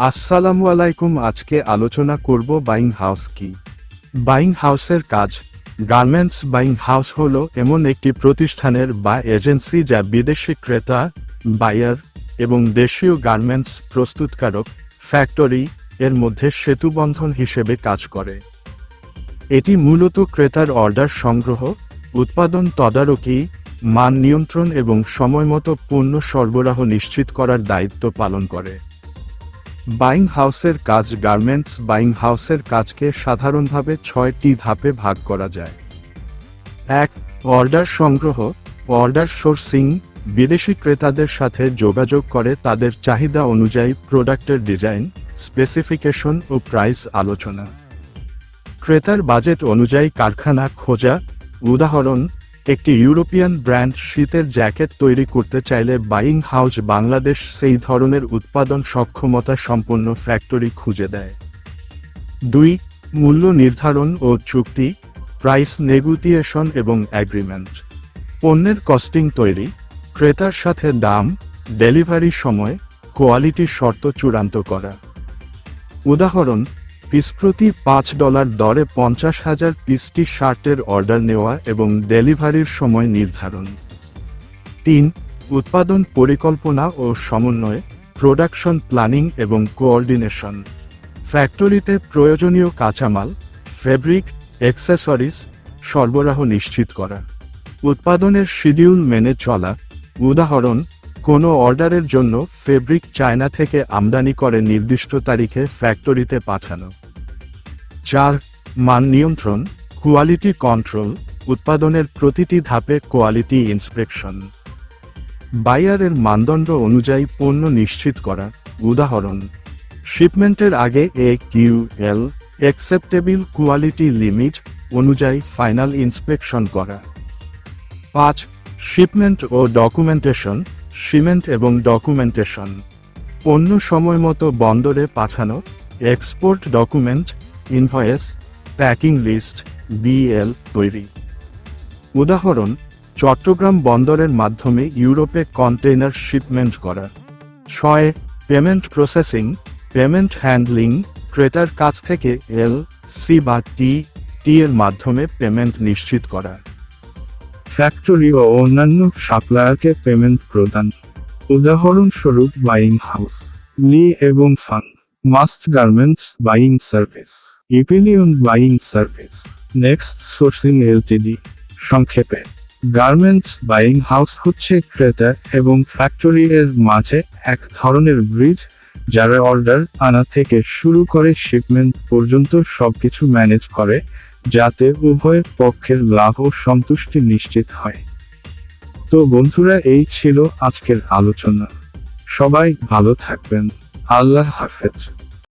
আসসালামু আলাইকুম, আজকে আলোচনা করব বাইং হাউস কি? বাইং হাউসের কাজ, গার্মেন্টস বাইং হাউস হল এমন একটি প্রতিষ্ঠানের বা এজেন্সি যা বিদেশি ক্রেতা, বায়ার এবং দেশীয় গার্মেন্টস প্রস্তুতকারক, ফ্যাক্টরি এর মধ্যে সেতুবন্ধন হিসেবে কাজ করে। এটি মূলত ক্রেতার অর্ডার সংগ্রহ, উৎপাদন তদারকি, মান নিয়ন্ত্রণ এবং সময়মতো পণ্য সরবরাহ নিশ্চিত করার দায়িত্ব পালন করে। বাইং হাউসের কাজ গার্মেন্টস বাইং হাউসের কাজকে সাধারণভাবে ছয়টি ধাপে ভাগ করা যায়। এক, অর্ডার সংগ্রহ, অর্ডার সোর্সিং, বিদেশি ক্রেতাদের সাথে যোগাযোগ করে তাদের চাহিদা অনুযায়ী প্রোডাক্টের ডিজাইন, স্পেসিফিকেশন ও প্রাইস আলোচনা। ক্রেতার বাজেট অনুযায়ী কারখানা খোঁজা, উদাহরণ একটি ইউরোপিয়ান ব্র্যান্ড শীতের জ্যাকেট তৈরি করতে চাইলে বাইং হাউস বাংলাদেশ সেই ধরনের উৎপাদন সক্ষমতা সম্পন্ন ফ্যাক্টরি খুঁজে দেয়। দুই, মূল্য নির্ধারণ ও চুক্তি, প্রাইস নেগোটিয়েশন এবং অ্যাগ্রিমেন্ট। পণ্যের কস্টিং তৈরি, ক্রেতার সাথে দাম, ডেলিভারি সময় কোয়ালিটি শর্ত চূড়ান্ত করা। উদাহরণ পিস প্রতি পাঁচ ডলার দরে পঞ্চাশ হাজার পিসটি শার্টের অর্ডার নেওয়া এবং ডেলিভারির সময় নির্ধারণ। তিন, উৎপাদন পরিকল্পনা ও সমন্বয় প্রোডাকশন প্ল্যানিং এবং কোঅর্ডিনেশন। ফ্যাক্টরিতে প্রয়োজনীয় কাঁচামাল, ফেব্রিক, অ্যাক্সেসরিজ সরবরাহ নিশ্চিত করা। উৎপাদনের শিডিউল মেনে চলা। উদাহরণ কোনো অর্ডারের জন্য ফেব্রিক চায়না থেকে আমদানি করে নির্দিষ্ট তারিখে ফ্যাক্টরিতে পাঠানো। চার, মান নিয়ন্ত্রণ কোয়ালিটি কন্ট্রোল উৎপাদনের প্রতিটি ধাপে কোয়ালিটি ইন্সপেকশন বায়ারের মানদণ্ড অনুযায়ী পণ্য নিশ্চিত করা। উদাহরণ শিপমেন্টের আগে A Q L acceptable quality limit অনুযায়ী ফাইনাল ইন্সপেকশন করা। পাঁচ শিপমেন্ট ও ডকুমেন্টেশন সিমেন্ট এবং ডকুমেন্টেশন। পণ্য সময়মতো বন্দরে পাঠানো, export document, invoice, packing list, BL তৈরি। উদাহরণ, চট্টগ্রাম বন্দরের মাধ্যমে ইউরোপে কন্টেইনার শিপমেন্ট করা। ছয়, পেমেন্ট প্রসেসিং, পেমেন্ট হ্যান্ডলিং, ক্রেতার কাছ থেকে এল, সি বা টি টি এর মাধ্যমে পেমেন্ট নিশ্চিত করা। ফ্যাক্টরি ও অন্যান্য সাপ্লায়ারকে পেমেন্ট প্রদান। উদাহরণস্বরূপ বাইং হাউস লি এবং fun must garments buying service Epyllion buying service next sourcing LTD সংক্ষেপে গার্মেন্টস বাইং হাউস হচ্ছে ক্রেতা এবং ফ্যাক্টরি এর মাঝে এক ধরনের ব্রিজ যারা অর্ডার আনা থেকে শুরু করে শিপমেন্ট পর্যন্ত সবকিছু ম্যানেজ করে যাতে উভয়ের পক্ষের লাভ ও সন্তুষ্টি নিশ্চিত হয়। তো বন্ধুরা, এই ছিল আজকের আলোচনা। সবাই ভালো থাকবেন। আল্লাহ হাফেজ।